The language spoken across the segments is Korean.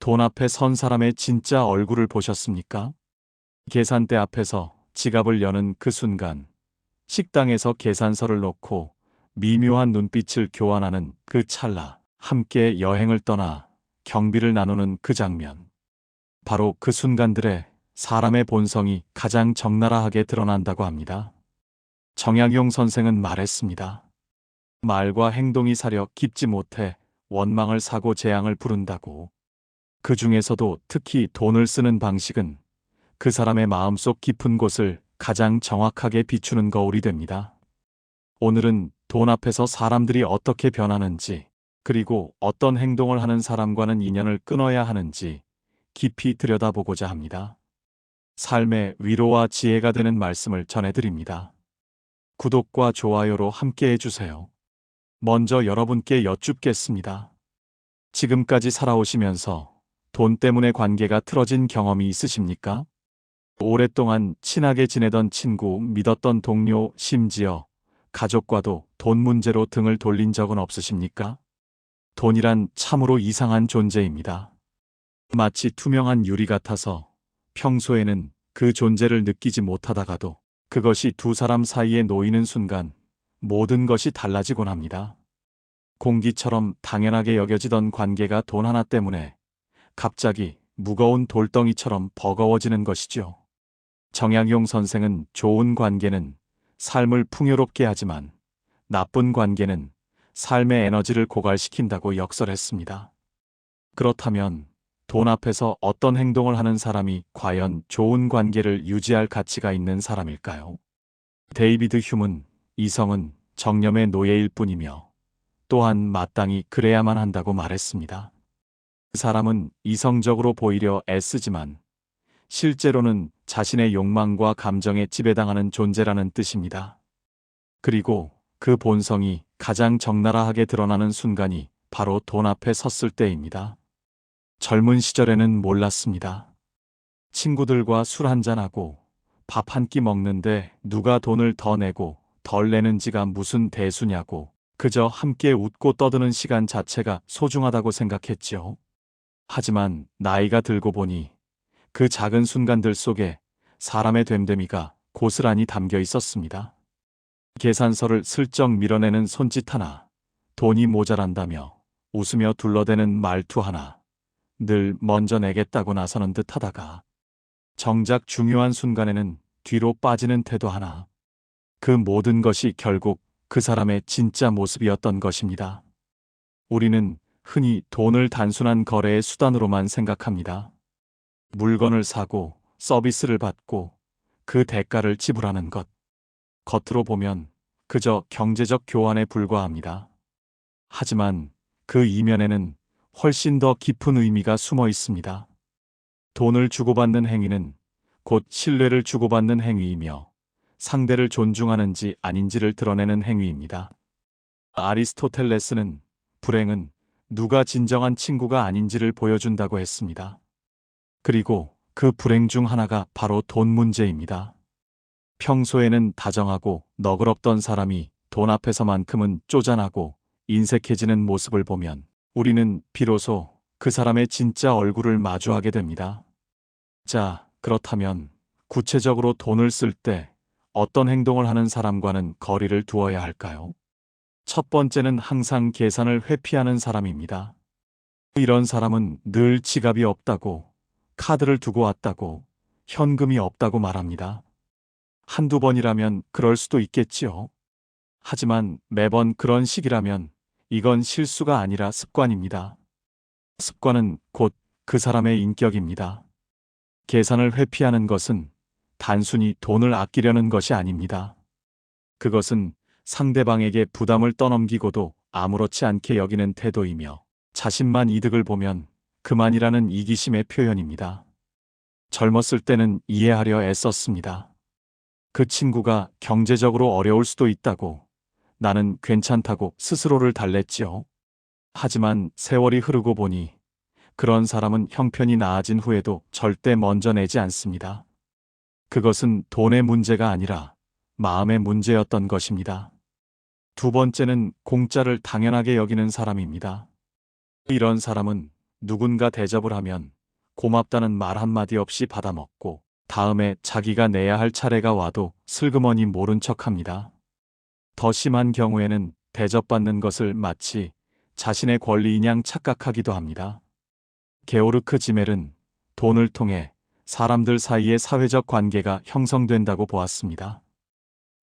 돈 앞에 선 사람의 진짜 얼굴을 보셨습니까? 계산대 앞에서 지갑을 여는 그 순간, 식당에서 계산서를 놓고 미묘한 눈빛을 교환하는 그 찰나, 함께 여행을 떠나 경비를 나누는 그 장면. 바로 그 순간들에 사람의 본성이 가장 적나라하게 드러난다고 합니다. 정약용 선생은 말했습니다. 말과 행동이 사려 깊지 못해 원망을 사고 재앙을 부른다고. 그 중에서도 특히 돈을 쓰는 방식은 그 사람의 마음속 깊은 곳을 가장 정확하게 비추는 거울이 됩니다. 오늘은 돈 앞에서 사람들이 어떻게 변하는지, 그리고 어떤 행동을 하는 사람과는 인연을 끊어야 하는지 깊이 들여다보고자 합니다. 삶의 위로와 지혜가 되는 말씀을 전해드립니다. 구독과 좋아요로 함께 해주세요. 먼저 여러분께 여쭙겠습니다. 지금까지 살아오시면서 돈 때문에 관계가 틀어진 경험이 있으십니까? 오랫동안 친하게 지내던 친구, 믿었던 동료, 심지어 가족과도 돈 문제로 등을 돌린 적은 없으십니까? 돈이란 참으로 이상한 존재입니다. 마치 투명한 유리 같아서 평소에는 그 존재를 느끼지 못하다가도 그것이 두 사람 사이에 놓이는 순간 모든 것이 달라지곤 합니다. 공기처럼 당연하게 여겨지던 관계가 돈 하나 때문에 갑자기 무거운 돌덩이처럼 버거워지는 것이죠. 정약용 선생은 좋은 관계는 삶을 풍요롭게 하지만 나쁜 관계는 삶의 에너지를 고갈시킨다고 역설했습니다. 그렇다면 돈 앞에서 어떤 행동을 하는 사람이 과연 좋은 관계를 유지할 가치가 있는 사람일까요? 데이비드 휴문, 이성은 정념의 노예일 뿐이며 또한 마땅히 그래야만 한다고 말했습니다. 그 사람은 이성적으로 보이려 애쓰지만 실제로는 자신의 욕망과 감정에 지배당하는 존재라는 뜻입니다. 그리고 그 본성이 가장 적나라하게 드러나는 순간이 바로 돈 앞에 섰을 때입니다. 젊은 시절에는 몰랐습니다. 친구들과 술 한잔하고 밥 한 끼 먹는데 누가 돈을 더 내고 덜 내는지가 무슨 대수냐고 그저 함께 웃고 떠드는 시간 자체가 소중하다고 생각했지요. 하지만 나이가 들고 보니 그 작은 순간들 속에 사람의 됨됨이가 고스란히 담겨 있었습니다. 계산서를 슬쩍 밀어내는 손짓 하나, 돈이 모자란다며 웃으며 둘러대는 말투 하나, 늘 먼저 내겠다고 나서는 듯 하다가 정작 중요한 순간에는 뒤로 빠지는 태도 하나. 그 모든 것이 결국 그 사람의 진짜 모습이었던 것입니다. 우리는 흔히 돈을 단순한 거래의 수단으로만 생각합니다. 물건을 사고 서비스를 받고 그 대가를 지불하는 것. 겉으로 보면 그저 경제적 교환에 불과합니다. 하지만 그 이면에는 훨씬 더 깊은 의미가 숨어 있습니다. 돈을 주고받는 행위는 곧 신뢰를 주고받는 행위이며 상대를 존중하는지 아닌지를 드러내는 행위입니다. 아리스토텔레스는 불행은 누가 진정한 친구가 아닌지를 보여준다고 했습니다. 그리고 그 불행 중 하나가 바로 돈 문제입니다. 평소에는 다정하고 너그럽던 사람이 돈 앞에서만큼은 쪼잔하고 인색해지는 모습을 보면 우리는 비로소 그 사람의 진짜 얼굴을 마주하게 됩니다. 자, 그렇다면 구체적으로 돈을 쓸 때 어떤 행동을 하는 사람과는 거리를 두어야 할까요? 첫 번째는 항상 계산을 회피하는 사람입니다. 이런 사람은 늘 지갑이 없다고, 카드를 두고 왔다고, 현금이 없다고 말합니다. 한두 번이라면 그럴 수도 있겠지요. 하지만 매번 그런 식이라면 이건 실수가 아니라 습관입니다. 습관은 곧 그 사람의 인격입니다. 계산을 회피하는 것은 단순히 돈을 아끼려는 것이 아닙니다. 그것은 상대방에게 부담을 떠넘기고도 아무렇지 않게 여기는 태도이며 자신만 이득을 보면 그만이라는 이기심의 표현입니다. 젊었을 때는 이해하려 애썼습니다. 그 친구가 경제적으로 어려울 수도 있다고 나는 괜찮다고 스스로를 달랬지요. 하지만 세월이 흐르고 보니 그런 사람은 형편이 나아진 후에도 절대 먼저 내지 않습니다. 그것은 돈의 문제가 아니라 마음의 문제였던 것입니다. 두 번째는 공짜를 당연하게 여기는 사람입니다. 이런 사람은 누군가 대접을 하면 고맙다는 말 한마디 없이 받아먹고 다음에 자기가 내야 할 차례가 와도 슬그머니 모른 척 합니다. 더 심한 경우에는 대접받는 것을 마치 자신의 권리인 양 착각하기도 합니다. 게오르크 지멜은 돈을 통해 사람들 사이의 사회적 관계가 형성된다고 보았습니다.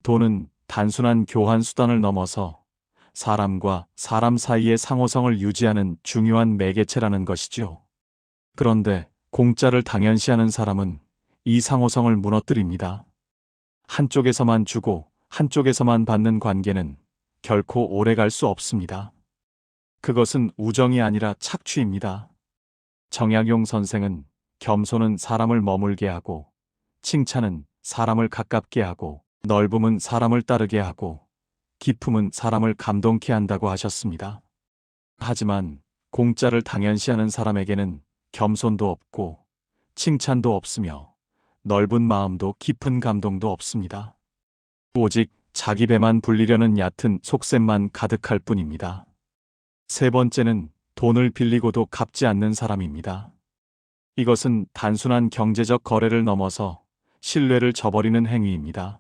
돈은 단순한 교환 수단을 넘어서 사람과 사람 사이의 상호성을 유지하는 중요한 매개체라는 것이죠. 그런데 공짜를 당연시하는 사람은 이 상호성을 무너뜨립니다. 한쪽에서만 주고 한쪽에서만 받는 관계는 결코 오래 갈 수 없습니다. 그것은 우정이 아니라 착취입니다. 정약용 선생은 겸손은 사람을 머물게 하고 칭찬은 사람을 가깝게 하고 넓음은 사람을 따르게 하고 기품은 사람을 감동케 한다고 하셨습니다. 하지만 공짜를 당연시하는 사람에게는 겸손도 없고 칭찬도 없으며 넓은 마음도 깊은 감동도 없습니다. 오직 자기 배만 불리려는 얕은 속셈만 가득할 뿐입니다. 세 번째는 돈을 빌리고도 갚지 않는 사람입니다. 이것은 단순한 경제적 거래를 넘어서 신뢰를 저버리는 행위입니다.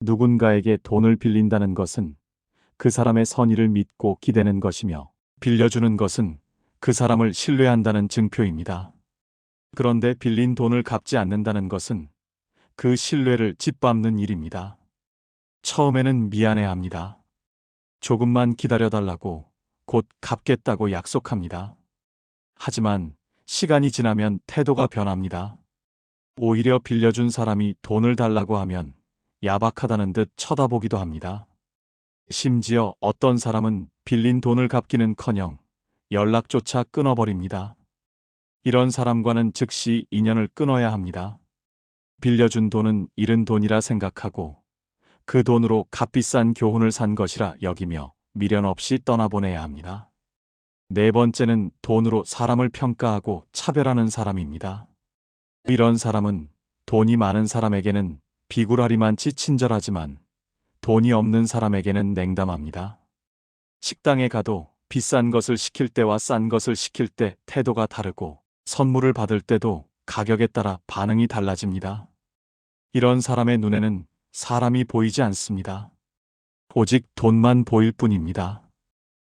누군가에게 돈을 빌린다는 것은 그 사람의 선의를 믿고 기대는 것이며 빌려주는 것은 그 사람을 신뢰한다는 증표입니다. 그런데 빌린 돈을 갚지 않는다는 것은 그 신뢰를 짓밟는 일입니다. 처음에는 미안해 합니다. 조금만 기다려달라고 곧 갚겠다고 약속합니다. 하지만 시간이 지나면 태도가 변합니다. 오히려 빌려준 사람이 돈을 달라고 하면 야박하다는 듯 쳐다보기도 합니다. 심지어 어떤 사람은 빌린 돈을 갚기는 커녕 연락조차 끊어버립니다. 이런 사람과는 즉시 인연을 끊어야 합니다. 빌려준 돈은 잃은 돈이라 생각하고 그 돈으로 값비싼 교훈을 산 것이라 여기며 미련 없이 떠나보내야 합니다. 네 번째는 돈으로 사람을 평가하고 차별하는 사람입니다. 이런 사람은 돈이 많은 사람에게는 비굴하리만치 친절하지만 돈이 없는 사람에게는 냉담합니다. 식당에 가도 비싼 것을 시킬 때와 싼 것을 시킬 때 태도가 다르고 선물을 받을 때도 가격에 따라 반응이 달라집니다. 이런 사람의 눈에는 사람이 보이지 않습니다. 오직 돈만 보일 뿐입니다.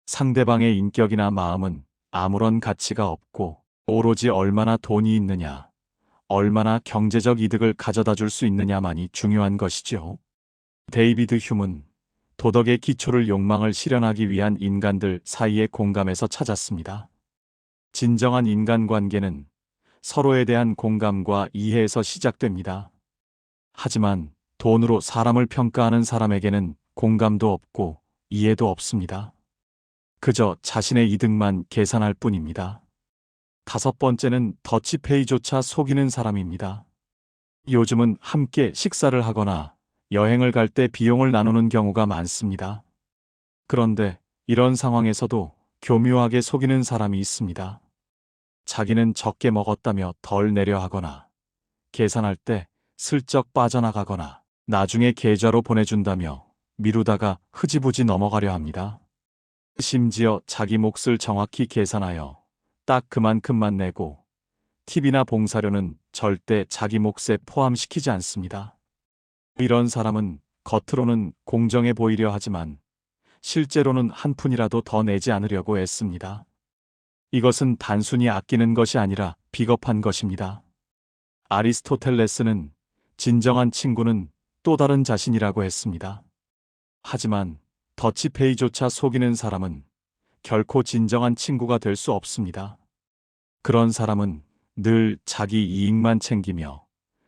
상대방의 인격이나 마음은 아무런 가치가 없고 오로지 얼마나 돈이 있느냐, 얼마나 경제적 이득을 가져다 줄 수 있느냐만이 중요한 것이죠. 데이비드 휴문, 도덕의 기초를 욕망을 실현하기 위한 인간들 사이의 공감에서 찾았습니다. 진정한 인간관계는 서로에 대한 공감과 이해에서 시작됩니다. 하지만 돈으로 사람을 평가하는 사람에게는 공감도 없고 이해도 없습니다. 그저 자신의 이득만 계산할 뿐입니다. 다섯 번째는 더치페이조차 속이는 사람입니다. 요즘은 함께 식사를 하거나 여행을 갈 때 비용을 나누는 경우가 많습니다. 그런데 이런 상황에서도 교묘하게 속이는 사람이 있습니다. 자기는 적게 먹었다며 덜 내려 하거나 계산할 때 슬쩍 빠져나가거나 나중에 계좌로 보내준다며 미루다가 흐지부지 넘어가려 합니다. 심지어 자기 몫을 정확히 계산하여 딱 그만큼만 내고 팁이나 봉사료는 절대 자기 몫에 포함시키지 않습니다. 이런 사람은 겉으로는 공정해 보이려 하지만 실제로는 한 푼이라도 더 내지 않으려고 애씁니다. 이것은 단순히 아끼는 것이 아니라 비겁한 것입니다. 아리스토텔레스는 진정한 친구는 또 다른 자신이라고 했습니다. 하지만 더치페이조차 속이는 사람은 결코 진정한 친구가 될 수 없습니다. 그런 사람은 늘 자기 이익만 챙기며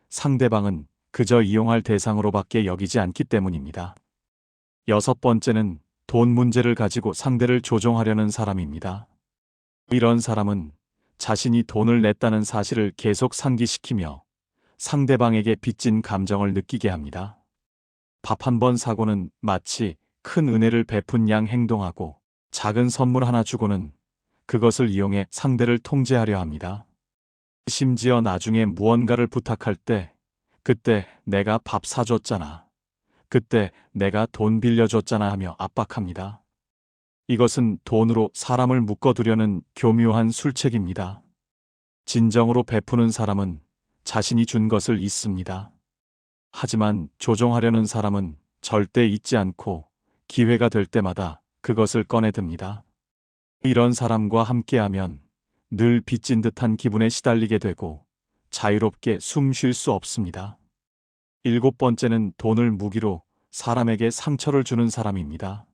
상대방은 그저 이용할 대상으로밖에 여기지 않기 때문입니다. 여섯 번째는 돈 문제를 가지고 상대를 조종하려는 사람입니다. 이런 사람은 자신이 돈을 냈다는 사실을 계속 상기시키며 상대방에게 빚진 감정을 느끼게 합니다. 밥 한 번 사고는 마치 큰 은혜를 베푼 양 행동하고 작은 선물 하나 주고는 그것을 이용해 상대를 통제하려 합니다. 심지어 나중에 무언가를 부탁할 때 그때 내가 밥 사줬잖아. 그때 내가 돈 빌려줬잖아 하며 압박합니다. 이것은 돈으로 사람을 묶어두려는 교묘한 술책입니다. 진정으로 베푸는 사람은 자신이 준 것을 잊습니다. 하지만 조종하려는 사람은 절대 잊지 않고 기회가 될 때마다 그것을 꺼내듭니다. 이런 사람과 함께하면 늘 빚진 듯한 기분에 시달리게 되고 자유롭게 숨 쉴 수 없습니다. 일곱 번째는 돈을 무기로 사람에게 상처를 주는 사람입니다.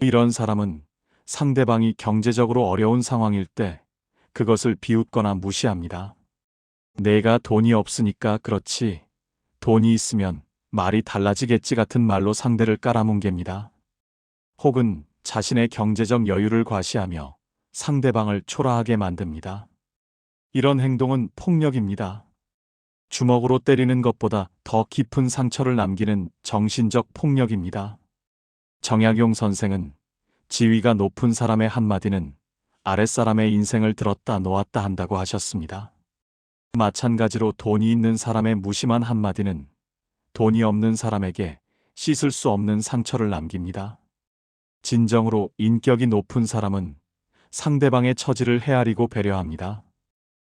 이런 사람은 상대방이 경제적으로 어려운 상황일 때 그것을 비웃거나 무시합니다. 내가 돈이 없으니까 그렇지. 돈이 있으면 말이 달라지겠지 같은 말로 상대를 깔아뭉갭니다. 혹은 자신의 경제적 여유를 과시하며 상대방을 초라하게 만듭니다. 이런 행동은 폭력입니다. 주먹으로 때리는 것보다 더 깊은 상처를 남기는 정신적 폭력입니다. 정약용 선생은 지위가 높은 사람의 한마디는 아랫사람의 인생을 들었다 놓았다 한다고 하셨습니다. 마찬가지로 돈이 있는 사람의 무심한 한마디는 돈이 없는 사람에게 씻을 수 없는 상처를 남깁니다. 진정으로 인격이 높은 사람은 상대방의 처지를 헤아리고 배려합니다.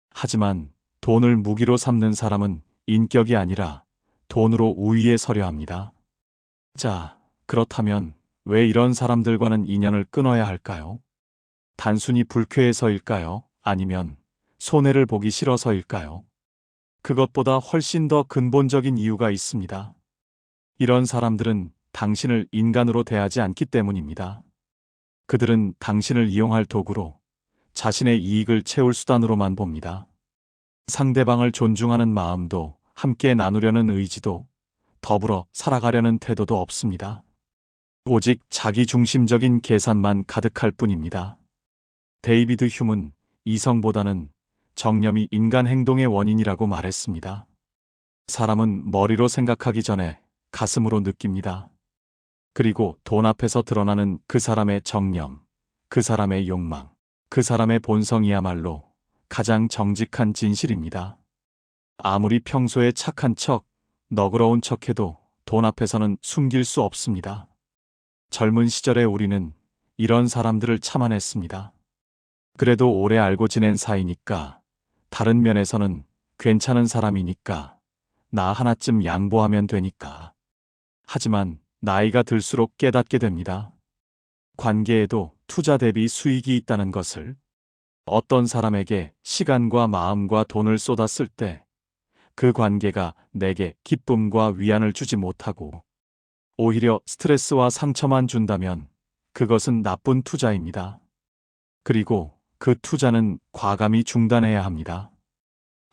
하지만 돈을 무기로 삼는 사람은 인격이 아니라 돈으로 우위에 서려 합니다. 자, 그렇다면 왜 이런 사람들과는 인연을 끊어야 할까요? 단순히 불쾌해서일까요? 아니면 손해를 보기 싫어서일까요? 그것보다 훨씬 더 근본적인 이유가 있습니다. 이런 사람들은 당신을 인간으로 대하지 않기 때문입니다. 그들은 당신을 이용할 도구로 자신의 이익을 채울 수단으로만 봅니다. 상대방을 존중하는 마음도 함께 나누려는 의지도 더불어 살아가려는 태도도 없습니다. 오직 자기 중심적인 계산만 가득할 뿐입니다. 데이비드 휴문 이성보다는 정념이 인간 행동의 원인이라고 말했습니다. 사람은 머리로 생각하기 전에 가슴으로 느낍니다. 그리고 돈 앞에서 드러나는 그 사람의 정념, 그 사람의 욕망, 그 사람의 본성이야말로 가장 정직한 진실입니다. 아무리 평소에 착한 척, 너그러운 척해도 돈 앞에서는 숨길 수 없습니다. 젊은 시절에 우리는 이런 사람들을 참아냈습니다. 그래도 오래 알고 지낸 사이니까 다른 면에서는 괜찮은 사람이니까 나 하나쯤 양보하면 되니까. 하지만 나이가 들수록 깨닫게 됩니다. 관계에도 투자 대비 수익이 있다는 것을 어떤 사람에게 시간과 마음과 돈을 쏟았을 때 그 관계가 내게 기쁨과 위안을 주지 못하고 오히려 스트레스와 상처만 준다면 그것은 나쁜 투자입니다. 그리고 그 투자는 과감히 중단해야 합니다.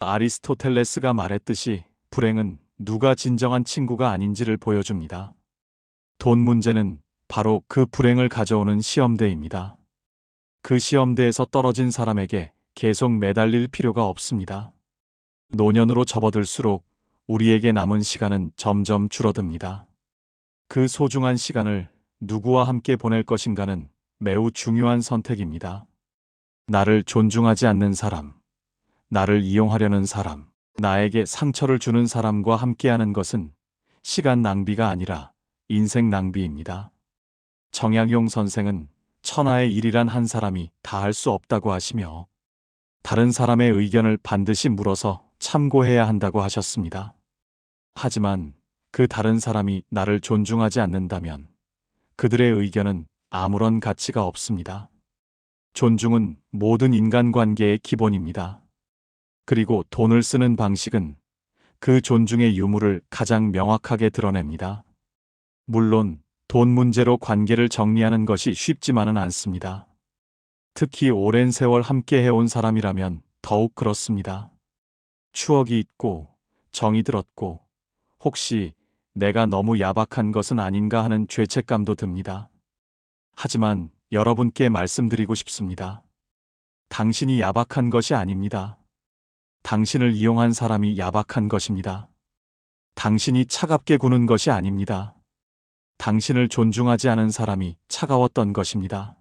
아리스토텔레스가 말했듯이 불행은 누가 진정한 친구가 아닌지를 보여줍니다. 돈 문제는 바로 그 불행을 가져오는 시험대입니다. 그 시험대에서 떨어진 사람에게 계속 매달릴 필요가 없습니다. 노년으로 접어들수록 우리에게 남은 시간은 점점 줄어듭니다. 그 소중한 시간을 누구와 함께 보낼 것인가는 매우 중요한 선택입니다. 나를 존중하지 않는 사람, 나를 이용하려는 사람, 나에게 상처를 주는 사람과 함께하는 것은 시간 낭비가 아니라 인생 낭비입니다. 정약용 선생은 천하의 일이란 한 사람이 다 할 수 없다고 하시며 다른 사람의 의견을 반드시 물어서 참고해야 한다고 하셨습니다. 하지만 그 다른 사람이 나를 존중하지 않는다면 그들의 의견은 아무런 가치가 없습니다. 존중은 모든 인간관계의 기본입니다. 그리고 돈을 쓰는 방식은 그 존중의 유무를 가장 명확하게 드러냅니다. 물론 돈 문제로 관계를 정리하는 것이 쉽지만은 않습니다. 특히 오랜 세월 함께 해온 사람이라면 더욱 그렇습니다. 추억이 있고 정이 들었고 혹시 내가 너무 야박한 것은 아닌가 하는 죄책감도 듭니다. 하지만 여러분께 말씀드리고 싶습니다. 당신이 야박한 것이 아닙니다. 당신을 이용한 사람이 야박한 것입니다. 당신이 차갑게 구는 것이 아닙니다. 당신을 존중하지 않은 사람이 차가웠던 것입니다.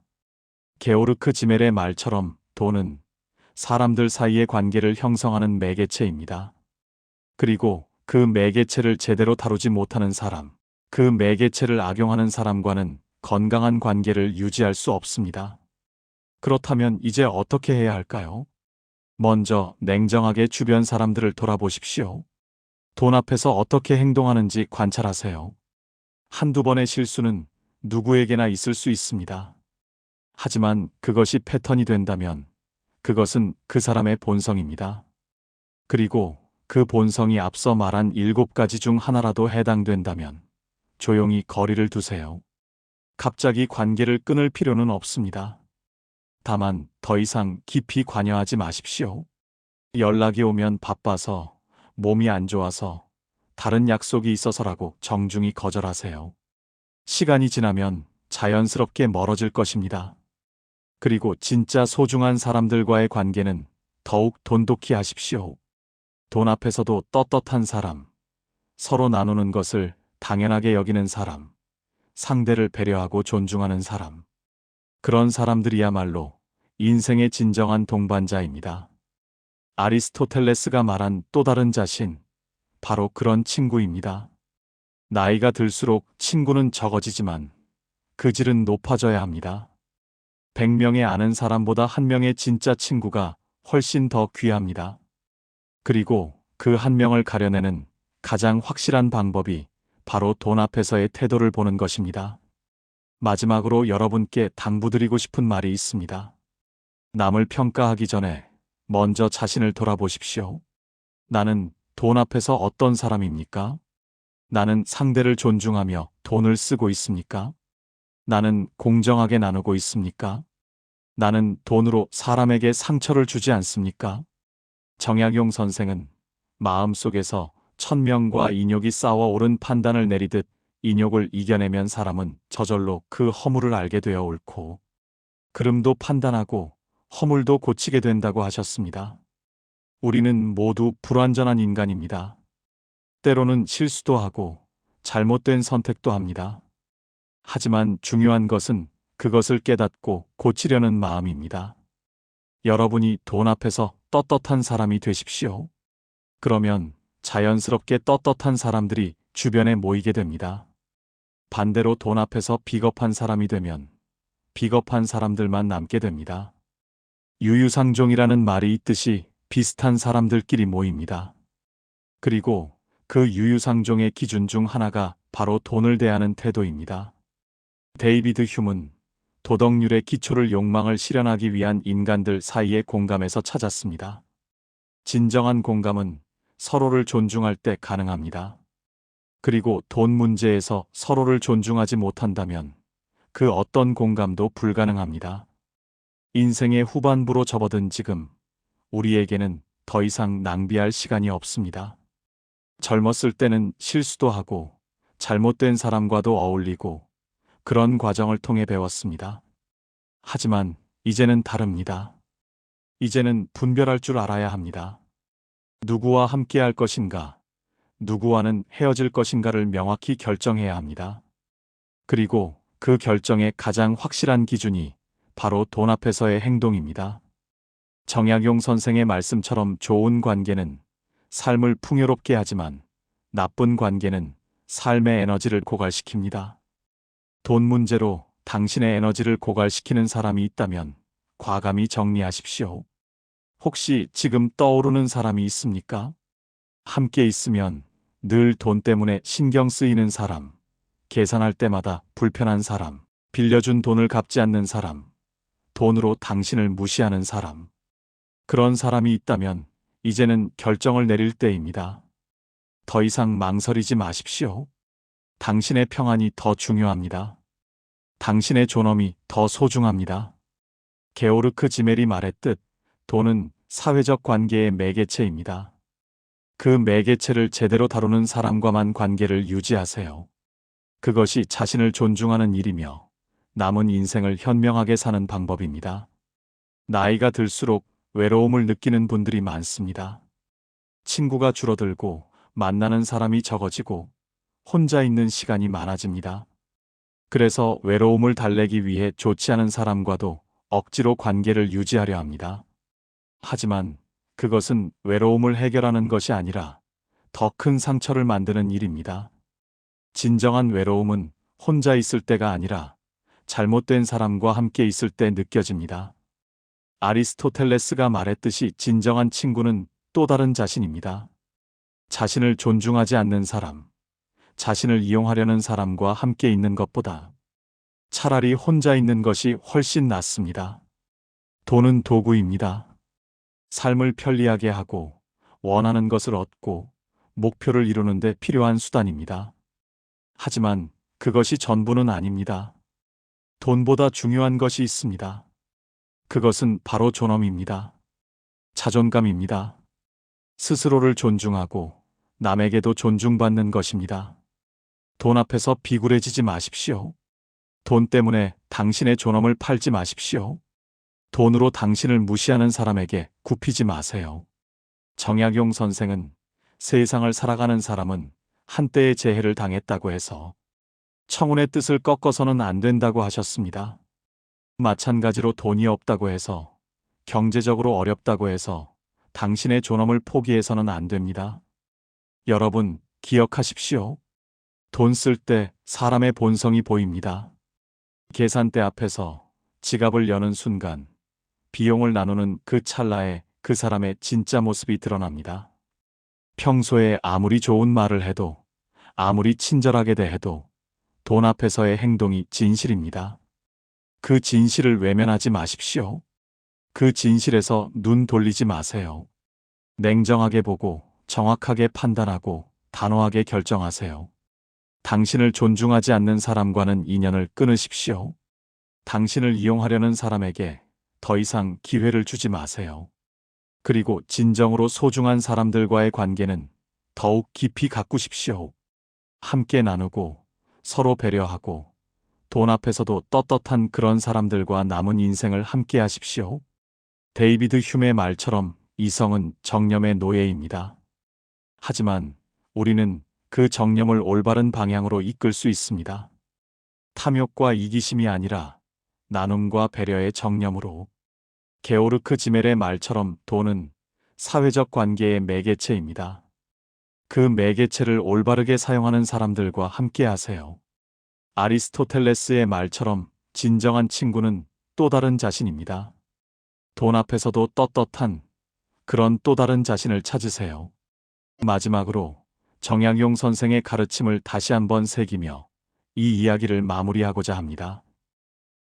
게오르크 지멜의 말처럼 돈은 사람들 사이의 관계를 형성하는 매개체입니다. 그리고 그 매개체를 제대로 다루지 못하는 사람, 그 매개체를 악용하는 사람과는 건강한 관계를 유지할 수 없습니다. 그렇다면 이제 어떻게 해야 할까요? 먼저 냉정하게 주변 사람들을 돌아보십시오. 돈 앞에서 어떻게 행동하는지 관찰하세요. 한두 번의 실수는 누구에게나 있을 수 있습니다. 하지만 그것이 패턴이 된다면 그것은 그 사람의 본성입니다. 그리고 그 본성이 앞서 말한 일곱 가지 중 하나라도 해당된다면 조용히 거리를 두세요. 갑자기 관계를 끊을 필요는 없습니다. 다만 더 이상 깊이 관여하지 마십시오. 연락이 오면 바빠서, 몸이 안 좋아서, 다른 약속이 있어서라고 정중히 거절하세요. 시간이 지나면 자연스럽게 멀어질 것입니다. 그리고 진짜 소중한 사람들과의 관계는 더욱 돈독히 하십시오. 돈 앞에서도 떳떳한 사람, 서로 나누는 것을 당연하게 여기는 사람, 상대를 배려하고 존중하는 사람. 그런 사람들이야말로 인생의 진정한 동반자입니다. 아리스토텔레스가 말한 또 다른 자신, 바로 그런 친구입니다. 나이가 들수록 친구는 적어지지만 그 질은 높아져야 합니다. 100명의 아는 사람보다 한 명의 진짜 친구가 훨씬 더 귀합니다. 그리고 그 한 명을 가려내는 가장 확실한 방법이 바로 돈 앞에서의 태도를 보는 것입니다. 마지막으로 여러분께 당부드리고 싶은 말이 있습니다. 남을 평가하기 전에 먼저 자신을 돌아보십시오. 나는 돈 앞에서 어떤 사람입니까? 나는 상대를 존중하며 돈을 쓰고 있습니까? 나는 공정하게 나누고 있습니까? 나는 돈으로 사람에게 상처를 주지 않습니까? 정약용 선생은 마음속에서 천명과 인욕이 쌓아 오른 판단을 내리듯 인욕을 이겨내면 사람은 저절로 그 허물을 알게 되어 옳고 그름도 판단하고 허물도 고치게 된다고 하셨습니다. 우리는 모두 불완전한 인간입니다. 때로는 실수도 하고 잘못된 선택도 합니다. 하지만 중요한 것은 그것을 깨닫고 고치려는 마음입니다. 여러분이 돈 앞에서 떳떳한 사람이 되십시오. 그러면 자연스럽게 떳떳한 사람들이 주변에 모이게 됩니다. 반대로 돈 앞에서 비겁한 사람이 되면 비겁한 사람들만 남게 됩니다. 유유상종이라는 말이 있듯이 비슷한 사람들끼리 모입니다. 그리고 그 유유상종의 기준 중 하나가 바로 돈을 대하는 태도입니다. 데이비드 휴문, 도덕률의 기초를 욕망을 실현하기 위한 인간들 사이의 공감에서 찾았습니다. 진정한 공감은 서로를 존중할 때 가능합니다. 그리고 돈 문제에서 서로를 존중하지 못한다면 그 어떤 공감도 불가능합니다. 인생의 후반부로 접어든 지금 우리에게는 더 이상 낭비할 시간이 없습니다. 젊었을 때는 실수도 하고 잘못된 사람과도 어울리고 그런 과정을 통해 배웠습니다. 하지만 이제는 다릅니다. 이제는 분별할 줄 알아야 합니다. 누구와 함께 할 것인가, 누구와는 헤어질 것인가를 명확히 결정해야 합니다. 그리고 그 결정의 가장 확실한 기준이 바로 돈 앞에서의 행동입니다. 정약용 선생의 말씀처럼 좋은 관계는 삶을 풍요롭게 하지만 나쁜 관계는 삶의 에너지를 고갈시킵니다. 돈 문제로 당신의 에너지를 고갈시키는 사람이 있다면 과감히 정리하십시오. 혹시 지금 떠오르는 사람이 있습니까? 함께 있으면 늘 돈 때문에 신경 쓰이는 사람, 계산할 때마다 불편한 사람, 빌려준 돈을 갚지 않는 사람, 돈으로 당신을 무시하는 사람. 그런 사람이 있다면 이제는 결정을 내릴 때입니다. 더 이상 망설이지 마십시오. 당신의 평안이 더 중요합니다. 당신의 존엄이 더 소중합니다. 게오르크 지멜이 말했듯 돈은 사회적 관계의 매개체입니다. 그 매개체를 제대로 다루는 사람과만 관계를 유지하세요. 그것이 자신을 존중하는 일이며 남은 인생을 현명하게 사는 방법입니다. 나이가 들수록 외로움을 느끼는 분들이 많습니다. 친구가 줄어들고 만나는 사람이 적어지고 혼자 있는 시간이 많아집니다. 그래서 외로움을 달래기 위해 좋지 않은 사람과도 억지로 관계를 유지하려 합니다. 하지만 그것은 외로움을 해결하는 것이 아니라 더 큰 상처를 만드는 일입니다. 진정한 외로움은 혼자 있을 때가 아니라 잘못된 사람과 함께 있을 때 느껴집니다. 아리스토텔레스가 말했듯이 진정한 친구는 또 다른 자신입니다. 자신을 존중하지 않는 사람, 자신을 이용하려는 사람과 함께 있는 것보다 차라리 혼자 있는 것이 훨씬 낫습니다. 돈은 도구입니다. 삶을 편리하게 하고 원하는 것을 얻고 목표를 이루는 데 필요한 수단입니다. 하지만 그것이 전부는 아닙니다. 돈보다 중요한 것이 있습니다. 그것은 바로 존엄입니다. 자존감입니다. 스스로를 존중하고 남에게도 존중받는 것입니다. 돈 앞에서 비굴해지지 마십시오. 돈 때문에 당신의 존엄을 팔지 마십시오. 돈으로 당신을 무시하는 사람에게 굽히지 마세요. 정약용 선생은 세상을 살아가는 사람은 한때의 재해를 당했다고 해서 청운의 뜻을 꺾어서는 안 된다고 하셨습니다. 마찬가지로 돈이 없다고 해서 경제적으로 어렵다고 해서 당신의 존엄을 포기해서는 안 됩니다. 여러분, 기억하십시오. 돈 쓸 때 사람의 본성이 보입니다. 계산대 앞에서 지갑을 여는 순간 비용을 나누는 그 찰나에 그 사람의 진짜 모습이 드러납니다. 평소에 아무리 좋은 말을 해도 아무리 친절하게 대해도 돈 앞에서의 행동이 진실입니다. 그 진실을 외면하지 마십시오. 그 진실에서 눈 돌리지 마세요. 냉정하게 보고 정확하게 판단하고 단호하게 결정하세요. 당신을 존중하지 않는 사람과는 인연을 끊으십시오. 당신을 이용하려는 사람에게 더 이상 기회를 주지 마세요. 그리고 진정으로 소중한 사람들과의 관계는 더욱 깊이 가꾸십시오. 함께 나누고 서로 배려하고 돈 앞에서도 떳떳한 그런 사람들과 남은 인생을 함께 하십시오. 데이비드 휴메의 말처럼 이성은 정념의 노예입니다. 하지만 우리는 그 정념을 올바른 방향으로 이끌 수 있습니다. 탐욕과 이기심이 아니라 나눔과 배려의 정념으로 게오르크 지멜의 말처럼 돈은 사회적 관계의 매개체입니다. 그 매개체를 올바르게 사용하는 사람들과 함께 하세요. 아리스토텔레스의 말처럼 진정한 친구는 또 다른 자신입니다. 돈 앞에서도 떳떳한 그런 또 다른 자신을 찾으세요. 마지막으로 정약용 선생의 가르침을 다시 한번 새기며 이 이야기를 마무리하고자 합니다.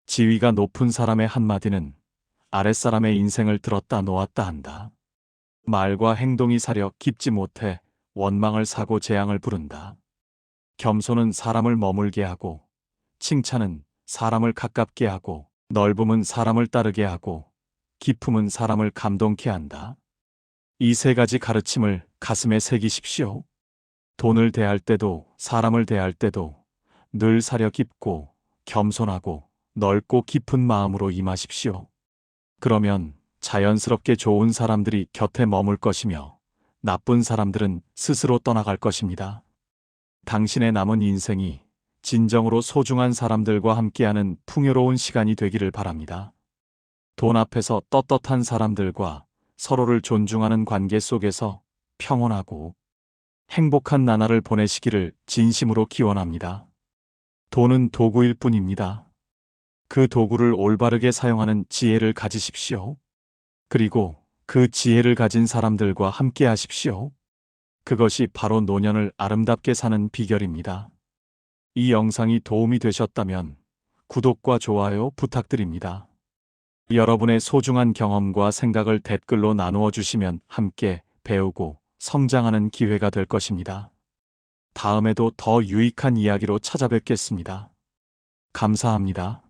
지위가 높은 사람의 한마디는 아랫사람의 인생을 들었다 놓았다 한다. 말과 행동이 사려 깊지 못해 원망을 사고 재앙을 부른다. 겸손은 사람을 머물게 하고 칭찬은 사람을 가깝게 하고 넓음은 사람을 따르게 하고 기품은 사람을 감동케 한다. 이 세 가지 가르침을 가슴에 새기십시오. 돈을 대할 때도 사람을 대할 때도 늘 사려 깊고 겸손하고 넓고 깊은 마음으로 임하십시오. 그러면 자연스럽게 좋은 사람들이 곁에 머물 것이며 나쁜 사람들은 스스로 떠나갈 것입니다. 당신의 남은 인생이 진정으로 소중한 사람들과 함께하는 풍요로운 시간이 되기를 바랍니다. 돈 앞에서 떳떳한 사람들과 서로를 존중하는 관계 속에서 평온하고 행복한 나날을 보내시기를 진심으로 기원합니다. 돈은 도구일 뿐입니다. 그 도구를 올바르게 사용하는 지혜를 가지십시오. 그리고 그 지혜를 가진 사람들과 함께 하십시오. 그것이 바로 노년을 아름답게 사는 비결입니다. 이 영상이 도움이 되셨다면 구독과 좋아요 부탁드립니다. 여러분의 소중한 경험과 생각을 댓글로 나누어 주시면 함께 배우고 성장하는 기회가 될 것입니다. 다음에도 더 유익한 이야기로 찾아뵙겠습니다. 감사합니다.